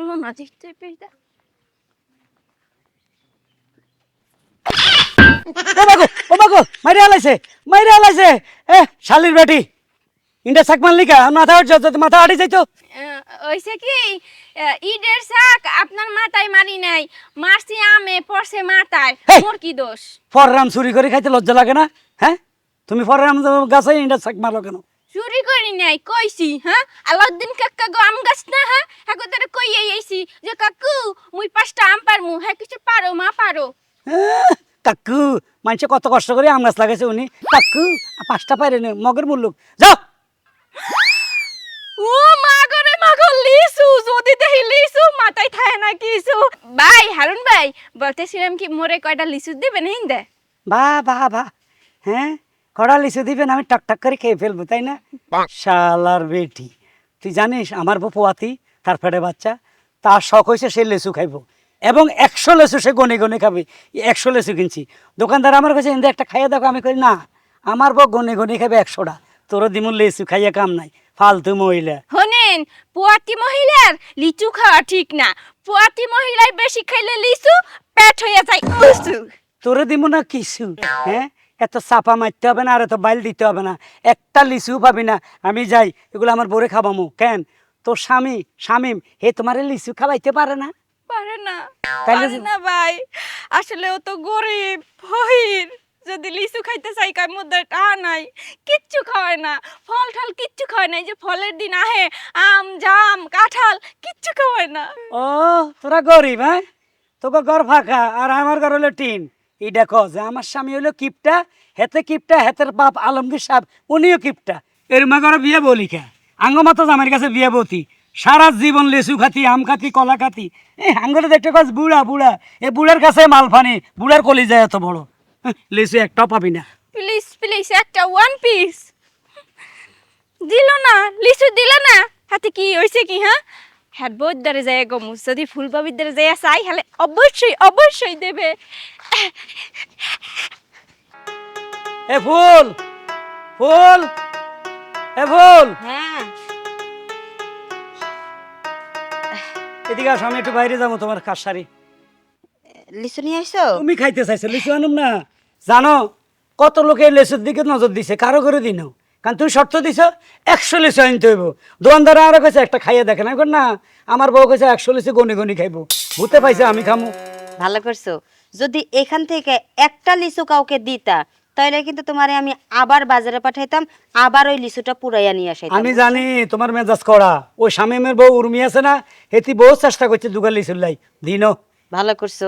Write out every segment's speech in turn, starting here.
পড়ল না দেখতে পেয়ে ও বাগো ও বাগো মাইরে আলাইছে মাইরে আলাইছে। এ শালির বেটি। ইন্ডা সাক মারলি কা? মাথা উঠছে যদি মাথা আড়ি যাইতো। ওইসে কি? ঈদের শাক আপনার মাথায় মারি নাই। মারছি আমে পড়ছে মাথায়! মোর কি দোষ? ফররাম চুরি করে খাইতে লজ্জা লাগে না? হ্যাঁ? তুমি ফররাম গাছে ইন্ডা সাক মারলো কেন? চুরি করি নাই কইছি হ্যাঁ আলাউদ্দিন কাকা গো আম গাছ না হ্যাঁ হ্যাঁ তারা কই আইছি যে কাকু মুই পাঁচটা আম পারমু হ্যাঁ কিছু পারো মা পারো। আহ, কাকু মানুষে কত কষ্ট করে আম গাছ লাগাইছে উনি। কাকু পাঁচটা পাইরে নে মগের মুল্লুক যাও! ও মা গরে মা গো লিসু যদি দেখি লিসু মাথায় থায় না কিছু। ভাই হারুন ভাই বলতেছিলাম কি মোরে কয়টা লিসু দিবেন হিন্দে? বা বা বা। হ্যাঁ? কড়া লিচু দিবেন আমি টক টক করে খেয়ে ফেলব তাই না? শালার বেটি তুই জানিস আমার বউ পোয়াতি তার পেটে বাচ্চা তার শখ হয়েছে সে লেচু খাইবো এবং একশো লেচু সে গনে গনে খাবে একশো লেচু কিনছি। দোকানদার আমার কাছে এনে একটা খাইয়ে দেখো আমি কই না আমার বউ গনে গনে খাবে একশোটা তোরও দিমুন লেচু খাইয়া কাম নাই ফালতু মহিলা। হনেন পুয়াতি মহিলার লিচু খাওয়া ঠিক না পুয়াতি মহিলার বেশি খাইলে লিচু পেট হয়ে যায়। তোরে দিব না কিছু হ্যাঁ? এত চাপা মারতে হবে না আর এত বাইল দিতে হবে না। একটা লিচু পাবি না আমি যাই এগুলো আমার বরে খাবামু কেন? তোর স্বামী স্বামী হে তোমার লিচু খাওয়াইতে পারে না? পারে না পারে না ভাই। আসলে ও তো গরিব ফহির যদি লিচু খাইতে চাই কার মধ্যে টাকা নাই কিচ্ছু খাওয়ায় না। ফল ঠল কিচ্ছু খাওয়ায় না যে ফলের দিন আহে আম জাম কাঁঠাল কিচ্ছু খাওয়ায় না। ও তোরা গরিব হ্যাঁ? তোকে ঘর ফাঁকা আর আমার ঘর হলো টিন। এই দেখো যে আমার স্বামী হলো কিপটা হেতে কিপটা হেতের বাপ আলমগীর সাহেব উনিও কিপটা। এর ঘরে বিয়ে বলি কে? আঙ্গমাতো আমার কাছে বিয়ে বতি। সারা জীবন লেচু খাতি আম খাতি কলা খাতি। এই আঙ্গরে দেখতে কাজ বুড়া বুড়া। এ বুড়ার কাছে মাল ফানি বুড়ার কলি যায় এত বড়। হ্যাঁ, লেচু একটাও পাবি না। প্লিজ প্লিজ একটা ওয়ান পিস দিল না লিচু দিল না। হাতে কি হয়েছে কি হ্যাঁ? হ্যাঁ দ্বারে যায় গমু। যদি ফুলবাবির দ্বারে যায় চাই হলে অবশ্যই অবশ্যই দেবে। এ ফুল ফুল এ ফুল। হ্যাঁ। এদিকে আসো আমি একটু বাইরে যাব তোমার কাজ সারি লিচু নিয়ে আইসো? তুমি খাইতে চাইছো লিচু আনুম না। জানো কত লোকে লেচুর দিকে নজর দিছে কারও করে দিন কারণ তুমি শর্ত দিছ একশো লিচু আনতে হইব। দোকানদার আরও কইছে একটা খাইয়ে দেখেন আমি কই, না আমার বউ কইছে একশো লিচু গনি গনি খাইবো। ভূতে পাইছে আমি খামু। ভালো করছ। যদি এখান থেকে একটা লিচু কাউকে দিতা তাহলে কিন্তু তোমারে আমি আবার বাজারে পাঠাইতাম আবার ওই লিচুটা পুরাইয়া নিয়ে আসাইতাম। আমি জানি তোমার মেজাজ করা ওই স্বামীমের বউ উর্মি আছে না হেতি বহু চেষ্টা করছে দুগার লিচুর লাই। দিনও ভালো করছ।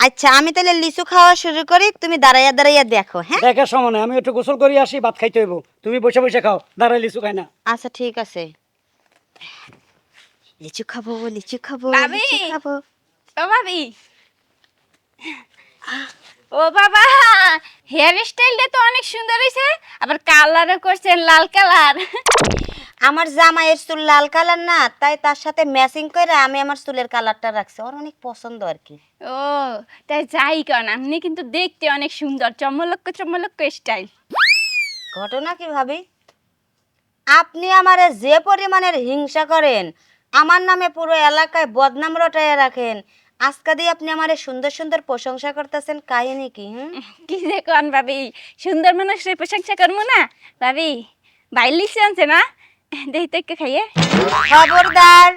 আচ্ছা আমি তাহলে লিচু খাওয়া শুরু করি তুমি দাঁড়াইয়া দাঁড়াইয়া দেখো হ্যাঁ? দেখার সময় নাই, আমি একটু গোসল করি আসি ভাত খাইতে হইব। তুমি বসে বসে খাও দাঁড়াই লিচু খাই না। আচ্ছা ঠিক আছে। লিচু খাব লিচু খাব ভাবি। লিচু খাব। ও ভাবি! ও বাবা হেয়ার স্টাইলটা তো অনেক সুন্দর হয়েছে আবার কালারও করছেন লাল কালার আমার জামাইয়ের চুল লাল কালার না তাই তার সাথে ম্যাচিং করে আমি আমার চুলের কালারটা রাখছি। ওর অনেক পছন্দ আর কি। ও তাই যাই কেন আপনি কিন্তু দেখতে অনেক সুন্দর চমলক্ষ চমলক্ষ স্টাইল ঘটনা কি ভাবি? আপনি আমার যে পরিমাণের হিংসা করেন আমার নামে পুরো এলাকায় বদনাম রটাইয়া রাখেন আজকা দিয়ে আপনি আমার সুন্দর সুন্দর প্রশংসা করতেছেন কাহিনী কি হুম? কি যে কন ভাবি সুন্দর মানুষের প্রশংসা করব না? ভাবি বাইর লিচু আনছে না? দেখি তো একটু খাইয়ে। খবরদার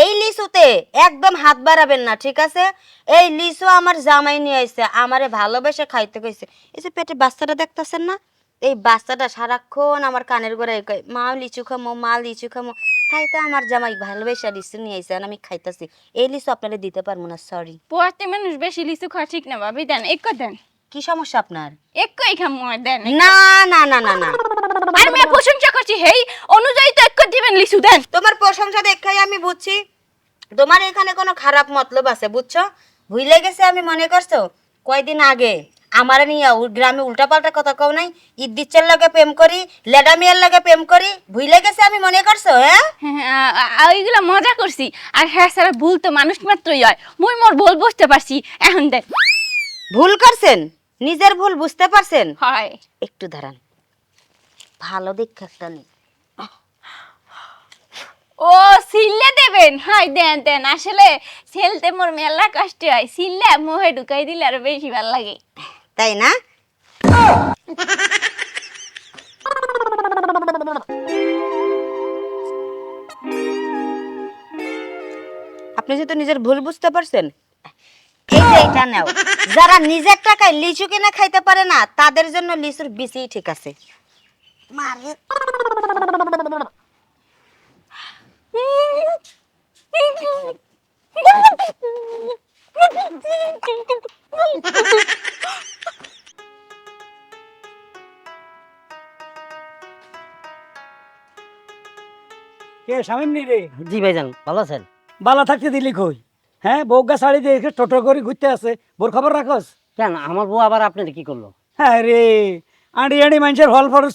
এই লিচুতে একদম হাত বাড়াবেন না ঠিক আছে? এই লিচু আমার জামাই নিয়ে আসছে আমারে ভালোবেসে খাইতে কইছে। এই যে পেটে বাচ্চাটা দেখতেছেন না? এই বাচ্চাটা সারাক্ষণ আমার কানের গোড়ায় কয় মা লিচু খামো মা লিচু খামো। তাই তো আমার জামাই ভালোবেসে লিচু নিয়ে আর আমি খাইতেছি। এই লিচু আপনারা দিতে পারব না সরি পোয়াতে মানুষ বেশি লিচু খাওয়া ঠিক না ভাবি। দেন এক দেন। কি সমস্যা আপনার? একই খামো আর দেন না না না না না। আর মেয়ে প্রশংসা করছি হেই অনুযায়ী তো এক দিবেন লিচু দেন। তোমার প্রশংসা দেখাই আমি বুঝছি। তোমার এখানে কোনো খারাপ মতলব আছে বুঝছ? ভুলে গেছে আমি মনে করছ? কয়দিন আগে? আমার নিয়ে গ্রামে উল্টাপাল্টা কথা কও নাই। ইদ্দিচ্ছের লগে প্রেম করি লেডামিয়ার লগে প্রেম করি ভুলে গেছে আমি মনে করছ হ্যাঁ? হ্যাঁ, আ- আ- মজা করছি। আর হ্যাঁ সারা ভুল তো মানুষ মাত্রই হয়। মুই মোর ভুল বুঝতে পারছি। এখন দেখ। ভুল করছেন? নিজের ভুল বুঝতে পারছেন? হয়। একটু দাঁড়ান। ভালো দীক্ষা একটা নেই ও সিললে দেবেন? হয় দেন দেন। আসলে সেলতে মোর মেলা কষ্ট হয়। সিললে মোহে ঢুকাই দিলে আরও বেশি ভালো লাগে। তাই না? আপনি যেহেতু নিজের ভুল বুঝতে পারছেন নাও। যারা নিজের টাকায় লিচু কিনা খাইতে পারে না তাদের জন্য লিচুর বিচি ঠিক আছে। মারে- কে স্বামী রে? জি ভাইজান ভালো আছেন? বালা থাকতে দিলি কই? হ্যাঁ বউগা শাড়ি দিয়ে টোটো করে ঘুরতে আছে বোর খবর রাখস? কেন আমার বউ আবার আপনার কি করল? হ্যাঁ রে আড়ি আড়ি মানুষের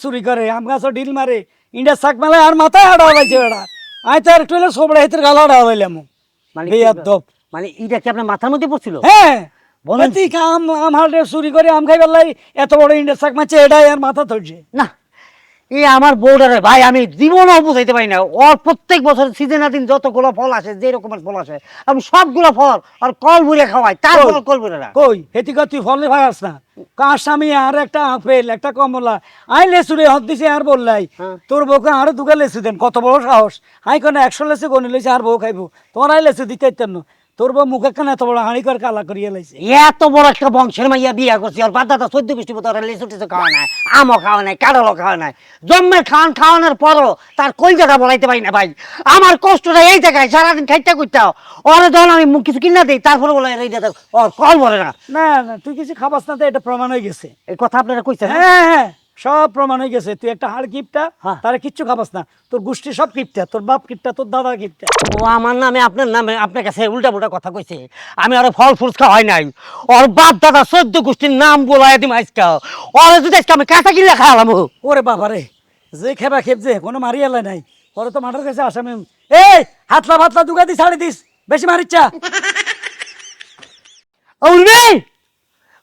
চুরি করে আম গাছও ডিল মারে ইন্ডিয়া শাক মেলায় আর মাথায় হাড়া হলাইছে বেড়া। আয় তো আর একটু হলে সোবড়া হেতের গালা হাড়া হলাইলাম মানে মানে এটা কি আপনার মাথার মধ্যে পড়ছিল? হ্যাঁ। বলেন। বলতি আম আম হাড়ে চুরি করে আম খাই বেলাই এত বড় ইন্ডিয়া শাক মারছে এটাই আর মাথা ধরছে। না এই আমার বউডারে ভাই আমি জীবনও বুঝাইতে পারি না। ওর প্রত্যেক বছর সিজনাদিন যতগুলো ফল আসে যে রকমের ফল আসে আমি সবগুলো ফল আর কল ভরে খাওয়াই তারপর কই? কল ভরে না। কই? হেতি কত তুই ফলে ভাগাস না কার স্বামী আর একটা আপেল একটা কমলা আই লেসু রে হত দিছে আর বললাই হ্যাঁ। তোর বউকে আরও দুগা লেসু দেন কত বড় সাহস। আই কোন একশো লেসু গনি লইছে আর বউ খাইবো। তোমার আই লেসু দিতে ইত্যান্ন তোর বউ মুখে কেন এত বড় হাঁড়ি করে কালা করিয়া লাইছে? এত বড় একটা বংশের মাইয়া বিয়া করছি আর বাদ দাদা চোদ্দ গোষ্ঠী মতো ওরা লেচু টেচু খাওয়া নাই আমও খাওয়া নাই কাঁঠালও খাওয়া নাই। জন্মের খাওয়ান খাওয়ানোর পরও তার কলজাটা বলাইতে পারি না ভাই। আমার কষ্টটা এই জায়গায় সারাদিন খাইতে করতে ওরা যখন আমি মুখ কিছু কিনা দিই তারপরে বলে এই দাদা ওর কল বলে না। না না তুই কিছু খাবাস না তো এটা প্রমাণ হয়ে গেছে। এই কথা আপনারা কইছেন হ্যাঁ হ্যাঁ। সব প্রমাণ হয়ে গেছে। তুই একটা হাড় কিপটা হ্যাঁ। তারা কিচ্ছু খাবাস না। তোর গোষ্ঠী সব কিপটা তোর বাপ কিপটা তোর দাদা কিপটা। ও আমার নামে আপনার নামে আপনার কাছে উল্টা পুল্টা কথা কইছে। আমি আর ফল ফুল খাওয়াই নাই। ওর বাপ দাদা সদ্য গোষ্ঠীর নাম বলাই দিম আজকে। ওর যদি আজকে আমি কাঁচা কিনলে খাওয়ালাম ওরে বাবারে যে খেবা খেপ যে কোনো মারি এলাই নাই। ওরে তো মাঠের কাছে আসামি এই হাতলা ভাতলা দুগা দি ছাড়ি দিস। বেশি মারিচ্ছা উর্মি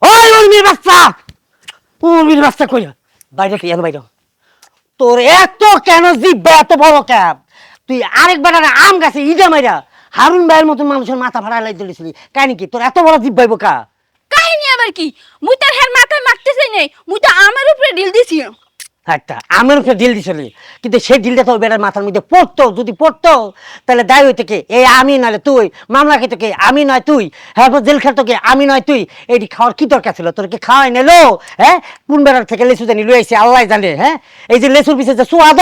ওই উর্মির বাচ্চা! উর্মির বাচ্চা কই? বাইরে কি বাইরে। তোর এত কেন জিব্বা, এত বড় ক্যাব? তুই আরেকবার আর আম গাছে ইজা মাইরা হারুন ভাইয়ের মতন মানুষের মাথা ভাড়া লাই দিয়েছিলি কাহিনী কি? তোর এত বড় জিব্বাই বোকা। কাহিনী আবার কি? মুই তার হ্যার মাথায় মারতেছি নাই। মুই তো আমার উপরে ডিল দিছি। একটা আমের উপরে ডিল দিছিলি কিন্তু সেই ডিলটা তোর বেটার মাথার মধ্যে পড়তো, যদি পড়তো, তাহলে দায় হইতে কে? এই আমি নাহলে তুই, মামলা খেতে কে? আমি নয় তুই হ্যাঁ জেল খেলতো কে? আমি নয় তুই। এটি খাওয়ার কি দরকার ছিল? তোর কি খাওয়াই নিলো? হ্যাঁ? কোন বেড়ার থেকে লেসু জানি লুয়ে আইসি আল্লাহ জানে হ্যাঁ? এই যে লেসুর পিছিয়ে যে সোয়াদ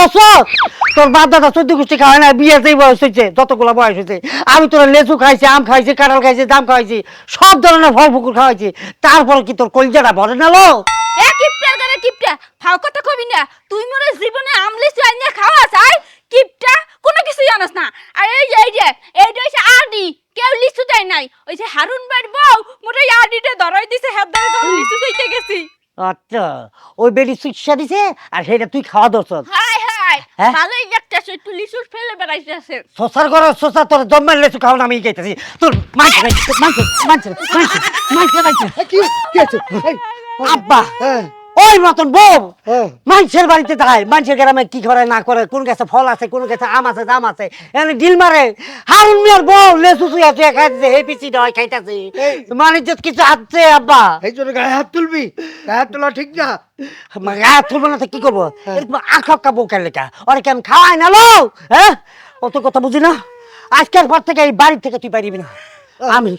তোর বাপ দাদা চোদ্দ গোষ্ঠী খাওয়াই না বিয়েতেই বয়স হয়েছে যতগুলো বয়স হয়েছে আমি তোর লেসু খাইছি, আম খাইছি, কাঁঠাল খাইছি দাম খাইছি সব ধরনের ফল ফুকুর খাওয়াইছি, তারপর কি তোর কলজাটা ভরে নালো? কিপটা? ফাও কথা কবি না। তুই মোরে জীবনে আমলে চাই না খাওয়া চাই কিপটা? কোনো কিছু জানাস না। আর এই যে এই যে এইটা হইছে আডি কেউ লিচু দেয় নাই। ওই যে হারুন বাড়ি বউ মোরে এই আডিটা ধরাই দিছে হেব ধরে ধরে লিচু চাইতে গেছি। আচ্ছা ওই বেডি চিকিৎসা দিছে আর সেটা তুই খাওয়া দরছ হাই হাই হ্যাঁ? ভালোই দেখতেছ একটু লিচু ফেলে বেড়াইতেছে সসার করে সসা তোর জন্মের খাও না আমি খাইতেছি। তোর মাংস মাংস মাংস মাংস মাংস মাংস। কি কি আছে আব্বা! হ্যাঁ। ওই মতন বউ। হ্যাঁ। মানুষের বাড়িতে যায় মানুষের গ্রামে কি করে না করে কোন গাছে ফল আছে কোন গাছে আম আছে জাম আছে এনে ডিল মারে। হারুন মিয়ার বউ লেচু চুয়া চুয়া খাইতেছে হে পিছি দেওয়াই খাইতেছে। মানে যে কিছু আছে আব্বা। এই জন্য গায়ে হাত তুলবি? গায়ে হাত তোলা ঠিক না। গা তুলবো না তো কি করব? এরকম আখ বউ কেন লেখা? ওরে কেমন খাওয়াই না লো? হ্যাঁ? অত কথা বুঝি না? আজকের পর থেকে এই বাড়ি থেকে তুই পারিবি না। আমি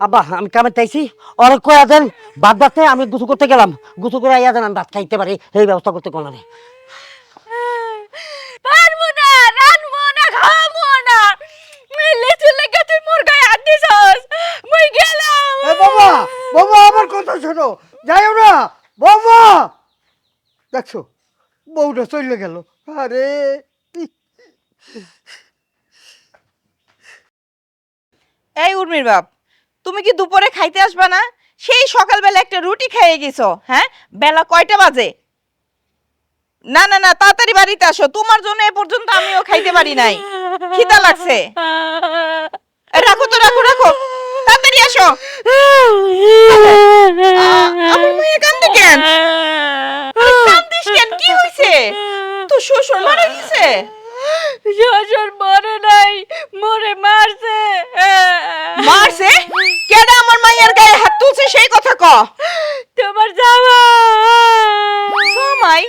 আব্বা আমি কামে চাইছি অনেক কয়া দেন ভাত ভাতে আমি গুছু করতে গেলাম। গুছু করে আইয়া দেন আমি ভাত খাইতে পারি এই ব্যবস্থা করতে কোনো নেই পারব না রানবো না খাব না। মুই লিচু লেগে তুই মোর গায়ে হাত দিছস। মুই গেলাম। এ বাবা বাবা আমার কথা শোনো। যাইও না বাবা দেখছ বউটা চলে গেল। আরে এই উর্মির বাপ, তুমি কি দুপুরে খাইতে আসবা না? সেই সকালবেলা একটা রুটি খেয়ে গেছো হ্যাঁ? বেলা কয়টা বাজে? না না না, তাড়াতাড়ি বাড়িতে আসো। তোমার জন্য এ পর্যন্ত আমিও খাইতে পারি নাই। খিদা লাগছে। রাখো তো, রাখো রাখো। তাড়াতাড়ি আসো। আমার মেয়ে কান্দে কেন? কান্দিস কেন? কি হয়েছে তো শ্বশুর মারা গেছে। শ্বশুর মরে নাই মরে মারছে। মারছে? কেডা আমার মাইয়ার গায়ে হাত তুলছে সেই কথা ক? তোমার জামা জামাই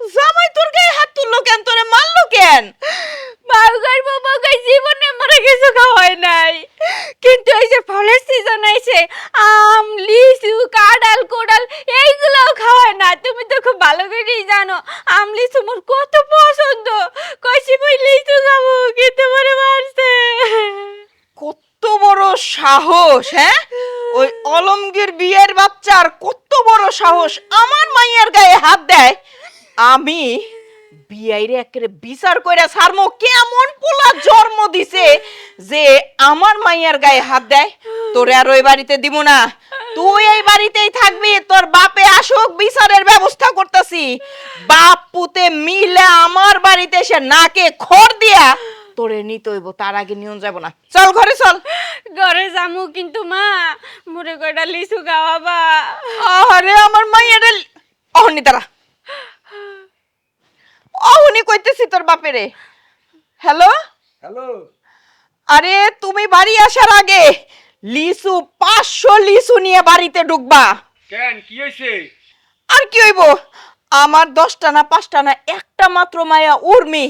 জামাই তোর গায়ে হাত তুললো কেন তোরে মারলো কেন মাউগার বাবাগাই জীবনে মরে কিছু খাওয়াই নাই কিন্তু এই যে ফলের সিজন আইছে আম লিচু কাঁঠাল কোড়াল এইগুলোও খাওয়ায় না তুমি তো খুব ভালো করেই জানো আম লিচু মোর কত পছন্দ কইছি মই লিচু খাব কিন্তু মরে মারছে কত বড় সাহস হ্যাঁ? ওই অলমগীর বিয়ের বাচ্চার কত বড় সাহস। আমার মাইয়ার গায়ে হাত দেয়। আমি বিয়াইরে একেবারে বিচার কইরা সারমো কেমন পোলা জন্ম দিছে যে আমার মাইয়ার গায়ে হাত দেয়। তোরে আর ওই বাড়িতে দিব না। তুই এই বাড়িতেই থাকবি, তোর বাপে আসুক, বিচারের ব্যবস্থা করতেছি। বাপ পুতে মিলে আমার বাড়িতে এসে নাকে খড় দিয়া তোরে নিতে হইব তার আগে নিয়ন যাব না। চল ঘরে চল। ঘরে জামু কিন্তু মা মোরে কয়টা লিচু খাওয়াবা। আরে আমার মাইয়ারে অহনি তারা অহনি কইতেছি তোর বাপেরে। হ্যালো? হ্যালো? আরে তুমি বাড়ি আসার আগে লিসু পাঁচশো লিসু নিয়ে বাড়িতে ঢুকবা। কেন কি হয়েছে আর কি হইব? আমার দশটা না পাঁচটা না একটা মাত্র মায়া উর্মি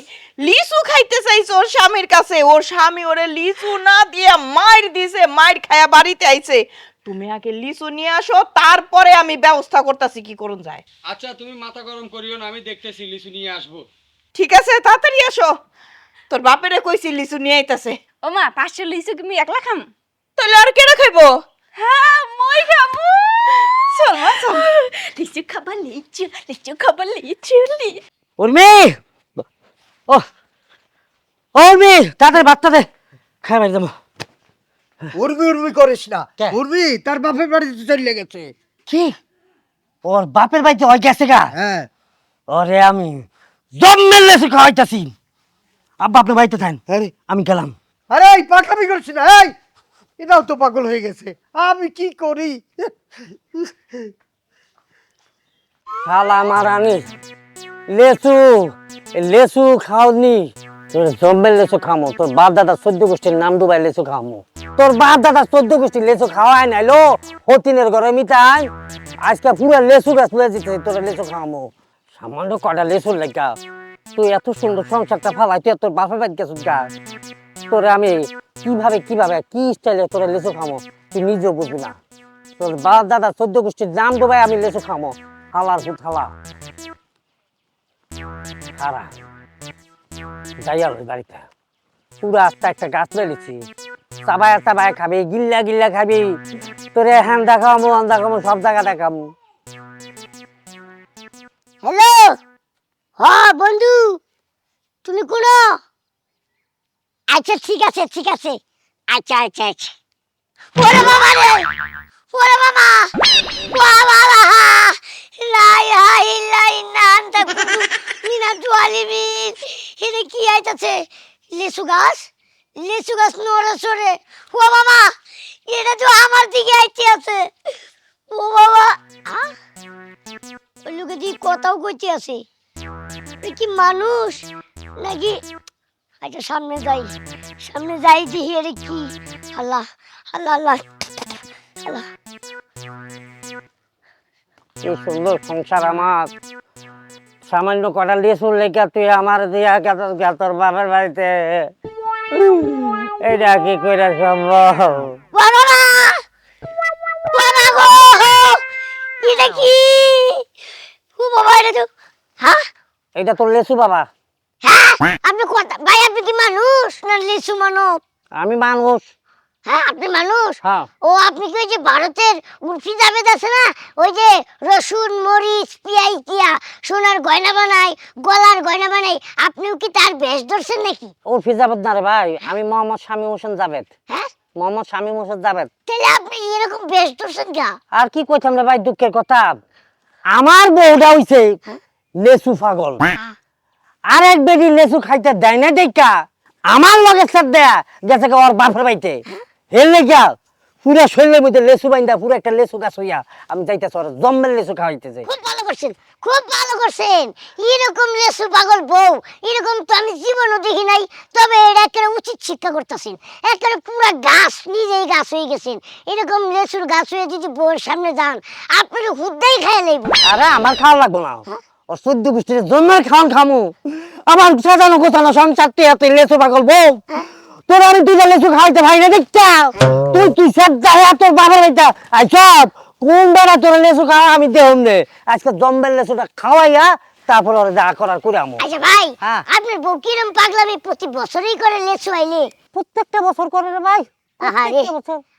লিচু খাইতে চাইছে ওর স্বামীর কাছে। ওর স্বামী ওরে লিচু না দিয়া মাইর দিছে মাইর খায়া বাড়িতে আইছে। তুমি আগে লিচু নিয়ে আসো তারপরে আমি ব্যবস্থা করতেছি কি করুন যায়। আচ্ছা তুমি মাথা গরম করিও না আমি দেখতেছি লিচু নিয়ে আসব। ঠিক আছে তাড়াতাড়ি আসো। তোর বাপেরে কইছি লিচু নিয়ে আইতাছে। ও মা পাঁচশো লিচু তুমি একলা খাম? তাহলে আর কেন খাইবো? হ্যাঁ মই খাব। চল মা, চল। লিচু খাবা লিচু লিচু খাবা লিচু লি- উর্মি ও উর্মি তাদের বাচ্চা দে। খাই বাড়ি যাব। উর্মি উর্মি করিস না? উর্মি তার বাপের বাড়িতে চলে গেছে। কি? ওর বাপের বাড়িতে ওই গেছে গা? হ্যাঁ। ওরে আমি জম্মের লেসু খাওয়াইতাছি। আব্বা আপনার বাড়িতে থাকেন। আরে আমি গেলাম। আরে এই পাগলামি করছি না এই! এটাও তো পাগল হয়ে গেছে। আমি কি করি? লেসু লেসু খাওনি। তোর লেসু খামো, তোর বাপ দাদা গোষ্ঠীর নাম লেসু খামো। তোর বাপ দাদা গোষ্ঠীর লেসু খাওয়াই নাইলো হতিনের ঘরে মিটাই আজকে পুরো লেসু গাছ লয়ে তোর লেসু খামো। সামান্য কটা লেসুর লেগা। তুই এত সুন্দর সংসারটা ফালাই, তুই তোর বাপের বাড়ি গেছিস গা। তোরে আমি কীভাবে কীভাবে, কি স্টাইলে তোর লেসু খামো? তুই নিজেও বুঝবি না। তোর বাপ দাদা চোদ্দ গোষ্ঠীর নাম ডুবাই আমি লেসু খামো। হালার ফুট আর ওই বাড়িতে। একটা গাছ খাবি, গিল্লা গিল্লা খাবি। তোরে হ্যান দেখামো হ্যান দেখামো সব জায়গা দেখামো। হ্যালো? হ্যাঁ বন্ধু। তুমি কোনো? আচ্ছা ঠিক আছে ঠিক আছে। আচ্ছা আচ্ছা আচ্ছা। ওরে বাবা রে! ওরে বাবা! ওয়া বাবা! লাই, হাই, লাই, নান, তা কুতু মিনা জুয়ালিমিন এটা কি আইতাছে? লিচু গাছ? লিচু গাছ নড়ে সরে ও বাবা, এটা তো আমার দিকে আইতে আছে। ও বাবা লোকে দিয়ে কথাও কইতে আছে। কি মানুষ? নাকি আচ্ছা সামনে যাই। সামনে যাই দেখি আরে কি? আল্লাহ আল্লাহ আল্লাহ। আল্লাহ। এই সুন্দর সংসার আমার। সামান্য কটা লেসুর লেখা তুই আমার দিয়া গেছিস গা তোর বাপের বাড়িতে। এটা কি কইরা সম্ভব? এটা কি? ও বাবা এটা তো হ্যাঁ? এটা তো লেসু বাবা। হ্যাঁ? কথা? ভাই আপনি কি মানুষ না লিচু মানব? আমি মানুষ। হ্যাঁ আপনি মানুষ? হ্যাঁ। ও আপনি কি ওই যে ভারতের উর্ফি জাভেদ আছে না? ওই যে রসুন মরিচ পিয়াই দিয়া সোনার গয়না বানায় গলার গয়না বানায় আপনিও কি তার বেশ ধরছেন নাকি? ও ফিজাবাদ না রে ভাই আমি মোহাম্মদ শামীম হোসেন জাভেদ। হ্যাঁ? মোহাম্মদ শামীম হোসেন জাভেদ। তাহলে আপনি এরকম বেশ ধরছেন কা আর কি কইতাম রে ভাই দুঃখের কথা? আমার বউটা হইছে লেসু পাগল। আর এক বেডি লেসু খাইতে দেয় না দেখা আমার লগে সাথ দেয়া গেছে ওর বাপের বাড়িতে। হেললে গিয়া পুরা শরীরের মধ্যে লেসু বাইন্দা পুরো একটা লেসু গাছ হইয়া আমি যাইতেছি ওর জম্মের লেসু খাওয়াইতে যাই খুব ভালো করছেন খুব ভালো করছেন। এরকম লেসু পাগল বউ এরকম তো আমি জীবনও দেখি নাই তবে এটা একটা উচিত শিক্ষা করতেছেন। একটা পুরা গাছ নিজেই গাছ হয়ে গেছেন। এরকম লেসুর গাছ হয়ে যদি বউয়ের সামনে যান আপনি হুদ্দাই খাই লাইব। আরে আমার খাওয়া লাগবো না। চোদ্দ গোষ্ঠীর জন্মের খাওয়ান খামু। আমার সাজানো গোছানো সংসার তুই এত লেসু পাগল বউ। তোর আমি দুইটা লেসু খাওয়াইতে ভাই না দেখতা তুই তুই সব যায় তোর বাবার আই সব কোন বেড়া তোর লেসু খাওয়া আমি দেহম নে। আজকে জম্বের লেসুটা খাওয়াইয়া তারপর ওরা যা করার করে আমু। আচ্ছা ভাই হ্যাঁ। আপনার বউ কিরম পাগলামি প্রতি বছরই করে লেসু আইলে? প্রত্যেকটা বছর করে রে ভাই। আহারে।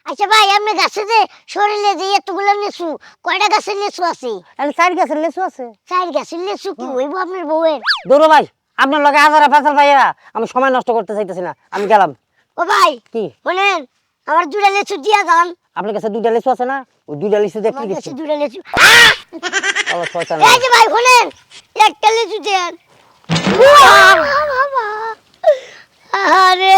আচ্ছা ভাই আপনার গাছে যে শরীরে যে এতগুলো লেসু কয়টা গাছের লেসু আছে? তাহলে চার গাছের লেসু আছে। চার গাছের লেসু কি হইব আপনার বউয়ের? দৌড়ো ভাই আপনার লগে হাজারা ফেসাল ভাইয়া আমি সময় নষ্ট করতে চাইতেছি না আমি গেলাম। ও ভাই কি? বলেন আমার দুটা লেচু দিয়া যান। আপনার কাছে দুইটা লেসু আছে না? ওই দুইটা লেসু দিচ্ছি কাছে দুটা শয়তান। এই যে ভাই বলেন একটা লেচু দেন। আরে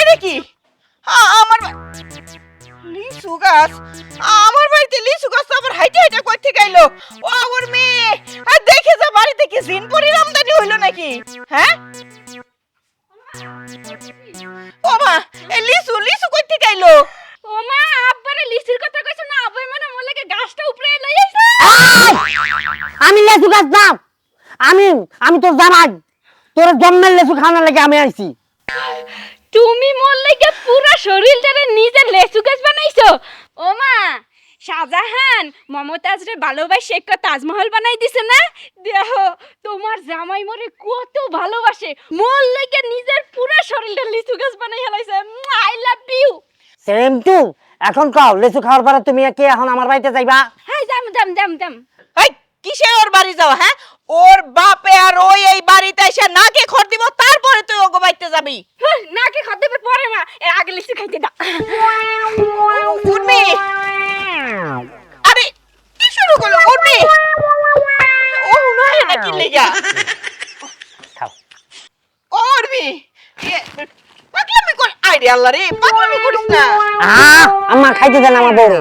এটা কি? আমার লিচু গাছ। আমার বাড়িতে লিচু গাছ তো আবার হাইটে হাইটে কই থেকে আইলো? ও ওর মেয়ে। আর দেখে যা বাড়িতে কি জিন পরির আমদানি হইল নাকি? হ্যাঁ? ওমা এই লিচু লিচু কই থেকে আইলো? ও মা আব্বারে লিচির কথা কইছো না আব্বাই মনে মোর লাগে গাছটা উপরে লই আইছে। আমি লেসু গাছ দাও আমি আমি তোর জামাই। তোর জন্মের লেসু খাওয়ানোর লাগে আমি আইছি। তুমি মোর লাগে পুরা শরীরটারে নিজের লেসু গাছ বানাইছো? ও মা শাহজাহান মমতাজ রে ভালোবাসে একটা তাজমহল বানাই দিছে না? দেহ তোমার জামাই মরে কত ভালোবাসে। মোর লাগে নিজের পুরা শরীরটা লিচু গাছ বানাই হেলাইছে I love you same to এখন কও লেসু খাওয়ার পরে তুমি কি এখন আমার বাড়িতে যাইবা? হাই জাম জাম জাম জাম এই কিসে ওর বাড়ি যাও হ্যাঁ? ওর বাপে আর ওই এই বাড়িতে এসে নাকে খড় দিব তারপরে তুই ওগো বাড়িতে যাবি। হ্যাঁ, নাকে খাদ্য পরে মা এর আগে লিচু খাইতে দাও উর্মি! আরে কি শুরু করল উর্মি? ও নয় নাকি লেগা। খাও। ও উর্মি! ইয়ে, পাগলামি কর আইরে আল্লাহ রে পাগলামি করিস না। আহ আম্মা খাইতে দেন আমার বউরে